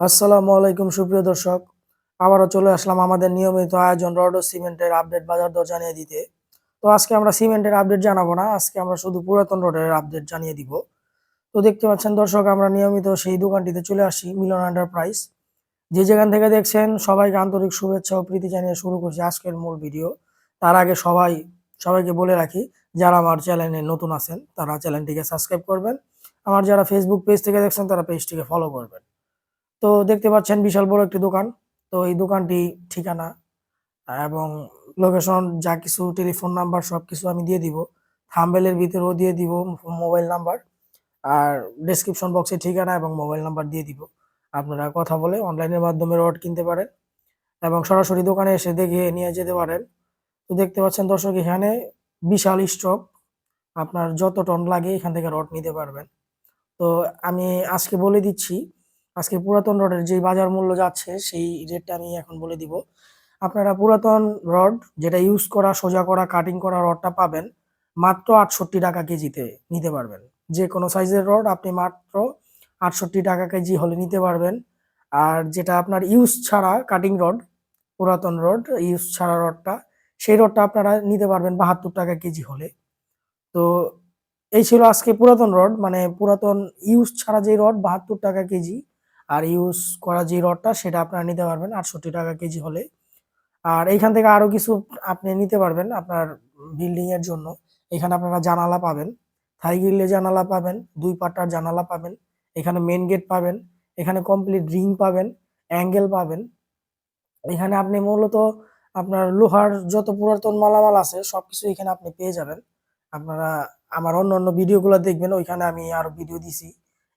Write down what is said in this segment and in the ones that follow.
আসসালামু আলাইকুম, সুপ্রিয় দর্শক। আবারও চলে আসলাম আমাদের নিয়মিত আয়োজন রড ও সিমেন্টের আপডেট বাজার দর জানিয়ে দিতে। তো আজকে আমরা সিমেন্টের আপডেট জানাব না, আজকে আমরা শুধু পুরাতন রডের আপডেট জানিয়ে দিব। তো দেখতে পাচ্ছেন দর্শক, আমরা নিয়মিত সেই দোকানটিতে চলে আসি, মিলন এন্টারপ্রাইজ। যে যেখান থেকে দেখছেন, সবাইকে আন্তরিক শুভেচ্ছা ও প্রীতি জানিয়ে শুরু করছি আজকের মূল ভিডিও। তার আগে সবাই, সবাইকে বলে রাখি, যারা আমার চ্যানেলে নতুন আছেন, তারা চ্যানেলটিকে সাবস্ক্রাইব করবেন। আমার যারা ফেসবুক পেজ থেকে দেখছেন, তারা পেজটিকে ফলো করবেন। তো দেখতে পাচ্ছেন বিশাল বড় একটি দোকান। তো এই দোকানটি ঠিকানা এবং লোকেশন যা কিছু টেলিফোন নাম্বার সব কিছু আমি দিয়ে দিব। থাম্বেলের ভিতরেও দিয়ে দিব মোবাইল নাম্বার আর ডেসক্রিপশন বক্সে ঠিকানা এবং মোবাইল নাম্বার দিয়ে দিব। আপনারা কথা বলে অনলাইনের মাধ্যমে রড কিনতে পারেন এবং সরাসরি দোকানে এসে দেখে নিয়ে যেতে পারেন। তো দেখতে পাচ্ছেন দর্শক, এখানে বিশাল স্টক আপনার যত টন লাগে এখান থেকে রড নিতে পারবেন। তো আমি আজকে বলে দিচ্ছি আজকে পুরাতন রডের যে বাজার মূল্য যাচ্ছে, সেই রেটটা আমি এখন বলে দিব। আপনারা পুরাতন রড যেটা ইউজ করা, সোজা করা কাটিং করা রডটা পাবেন মাত্র আটষট্টি টাকা কেজিতে নিতে পারবেন। যে কোনো সাইজের রড আপনি মাত্র আটষট্টি টাকা কেজি হলে নিতে পারবেন। আর যেটা আপনার ইউজ ছাড়া কাটিং রড পুরাতন রড ইউজ ছাড়া রডটা সেই রডটা আপনারা নিতে পারবেন বাহাত্তর টাকা কেজি হলে। তো এই ছিল আজকে পুরাতন রড মানে পুরাতন ইউজ ছাড়া যে রড বাহাত্তর টাকা কেজি আর ইউজ করা যে রডটা, সেটা আপনারা নিতে পারবেন আটষট্টি টাকা কেজি হলে। আর এইখান থেকে আরও কিছু আপনি নিতে পারবেন আপনার বিল্ডিংয়ের জন্য। এখানে আপনারা জানালা পাবেন। থাই গ্রিলে জানালা পাবেন, দুই পাটার জানালা পাবেন, এখানে মেন গেট পাবেন, এখানে কমপ্লিট রিং পাবেন অ্যাঙ্গেল পাবেন। এখানে আপনি মূলত আপনার লোহার যত পুরাতন মালামাল আছে সব কিছু এখানে আপনি পেয়ে যাবেন। আপনারা আমার অন্য অন্য ভিডিওগুলো দেখবেন, ওইখানে আমি আরও ভিডিও দিছি।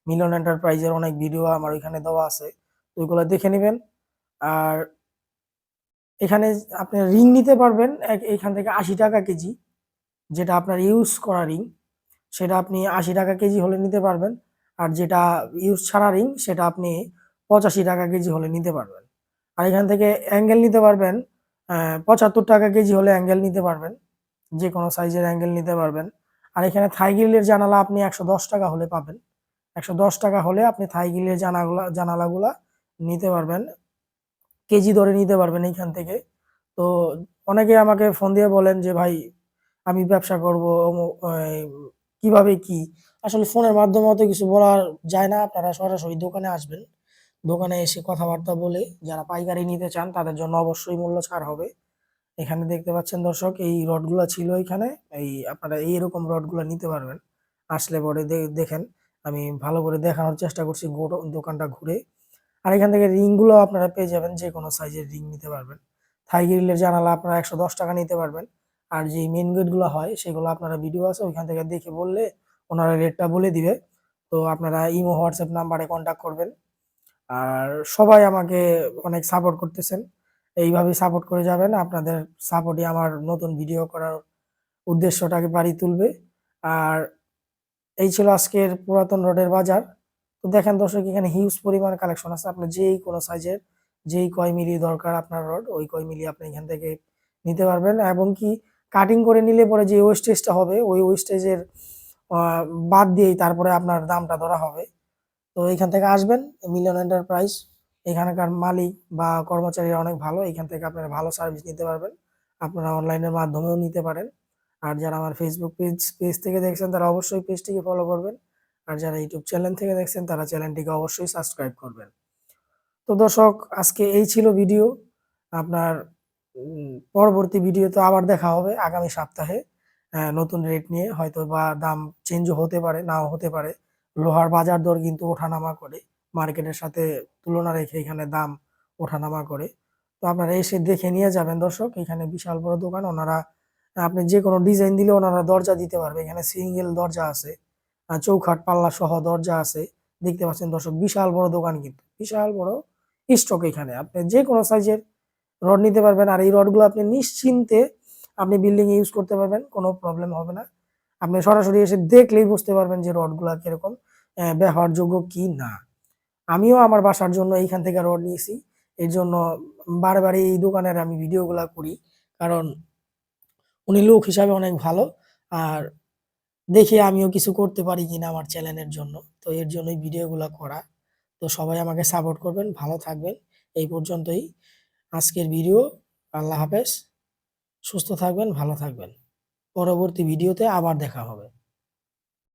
মিলন এন্টারপ্রাইজের অনেক ভিডিও আমার ওইখানে দেওয়া আছে, তো ওইগুলো দেখে নেবেন। আর এখানে আপনি রিং নিতে পারবেন এখান থেকে আশি টাকা কেজি, যেটা আপনার ইউজ করা রিং সেটা আপনি আশি টাকা কেজি হলে নিতে পারবেন। আর যেটা ইউজ ছাড়া রিং সেটা আপনি পঁচাশি টাকা কেজি হলে নিতে পারবেন। আর এখান থেকে অ্যাঙ্গেল নিতে পারবেন পঁচাত্তর টাকা কেজি হলে অ্যাঙ্গেল নিতে পারবেন যে কোনো সাইজের অ্যাঙ্গেল নিতে পারবেন। আর এখানে থাই গ্রিলের জানালা আপনি একশো দশ টাকা হলে পাবেন। একশো দশ টাকা হলে আপনি থাই গ্রিলের জানাগুলা, জানালাগুলা নিতে পারবেন। কেজি ধরে নিতে পারবেন এইখান থেকে। তো অনেকে আমাকে ফোন দিয়ে বলেন যে, ভাই, আমি ব্যবসা করব কীভাবে কি? আসলে ফোনের মাধ্যমে অত কিছু বলা যায় না। আপনারা সরাসরি দোকানে আসবেন। দোকানে এসে কথাবার্তা বলে যারা পাইকারি নিতে চান, তাদের জন্য অবশ্যই মূল্য ছাড় হবে। এখানে দেখতে পাচ্ছেন দর্শক, এই রডগুলো ছিল এখানে। এই আপনারা এইরকম রডগুলো নিতে পারবেন। আসলে পরে দেখেন। আমি ভালো করে দেখানোর চেষ্টা করছি দোকানটা ঘুরে। আর এখান থেকে রিংগুলো আপনারা পেয়ে যাবেন, যে কোনো সাইজের রিং নিতে পারবেন। থাই গ্রিলের জানালা আপনারা একশো দশ টাকা নিতে পারবেন। আর যে মেন গেটগুলো হয়, সেগুলো আপনারা ভিডিও আছে, ওইখান থেকে দেখে বললে ওনারা রেটটা বলে দিবে। তো আপনারা ইমো, হোয়াটসঅ্যাপ নাম্বারে কন্ট্যাক্ট করবেন। আর সবাই আমাকে অনেক সাপোর্ট করতেছেন। এইভাবে সাপোর্ট করে যাবেন। আপনাদের সাপোর্টই আমার নতুন ভিডিও করার উদ্দেশ্যটাকে বাড়ি তুলবে। আর এই ছিল আজকের পুরাতন রোডের বাজার। তো দেখেন দর্শক, এখানে হিউজ পরিমাণ কালেকশন আছে। আপনার যেই কোনো সাইজের যেই কয় মিলি দরকার আপনার রড, ওই কয় মিলি আপনি এখান থেকে নিতে পারবেন। এবং কি কাটিং করে নিলে পরে যে ওয়েস্টেজটা হবে, ওই ওয়েস্টেজের বাদ দিয়েই তারপরে আপনার দামটা ধরা হবে। তো এখান থেকে আসবেন মিলিয়ন এন্টারপ্রাইজ এখানকার মালিক বা কর্মচারীরা অনেক ভালো, এখান থেকে আপনারা ভালো সার্ভিস নিতে পারবেন। আপনারা অনলাইনের মাধ্যমেও নিতে পারেন। আর যারা আমার ফেসবুক পেজ পেজ থেকে দেখছেন, তারা অবশ্যই পেজটিকে ফলো করবেন। আর যারা ইউটিউব চ্যানেল থেকে দেখছেন, তারা চ্যানেলটিকে অবশ্যই সাবস্ক্রাইব করবেন। তো দর্শক, আজকে এই ছিল ভিডিও আপনার পরবর্তী ভিডিও তো আবার দেখা হবে আগামী সপ্তাহে। নতুন রেট নিয়ে। হয়তো বা দাম চেঞ্জও হতে পারে, নাও হতে পারে। লোহার বাজার দর কিন্তু ওঠানামা করে। মার্কেটের সাথে তুলনা রেখে এখানে দাম ওঠানামা করে। তো আপনারা এসে দেখে নিয়ে যাবেন দর্শক। এখানে বিশাল বড় দোকান। ওনারা আপনি যে কোনো ডিজাইন দিলে ওনারা দরজা দিতে পারবে। এখানে সিঙ্গেল দরজা আছে চৌখাট পাল্লা সহ দরজা আছে। দেখতে পাচ্ছেন দর্শক, বিশাল বড় দোকান কিন্তু, বিশাল বড় স্টক এখানে। আপনি যে কোনো সাইজের রড নিতে পারবেন আর এই রডগুলো আপনি নিশ্চিন্তে আপনি বিল্ডিং এ ইউজ করতে পারবেন, কোনো প্রবলেম হবে না। আপনি সরাসরি এসে দেখলেই বুঝতে পারবেন যে রডগুলা কীরকম ব্যবহারযোগ্য কি না। আমিও আমার বাসার জন্য এইখান থেকে রড নিয়েছি। এর জন্য বারবার এই দোকানের আমি ভিডিওগুলা করি। কারণ উনি লোক হিসাবে অনেক ভালো। আর দেখি আমিও কিছু করতে পারি কিনা আমার চ্যানেলের জন্য। তো এর জন্যই ভিডিওগুলো করা। তো সবাই আমাকে সাপোর্ট করবেন, ভালো থাকবেন। এই পর্যন্তই আজকের ভিডিও। আল্লাহ হাফেজ। সুস্থ থাকবেন, ভালো থাকবেন। পরবর্তী ভিডিওতে আবার দেখা হবে।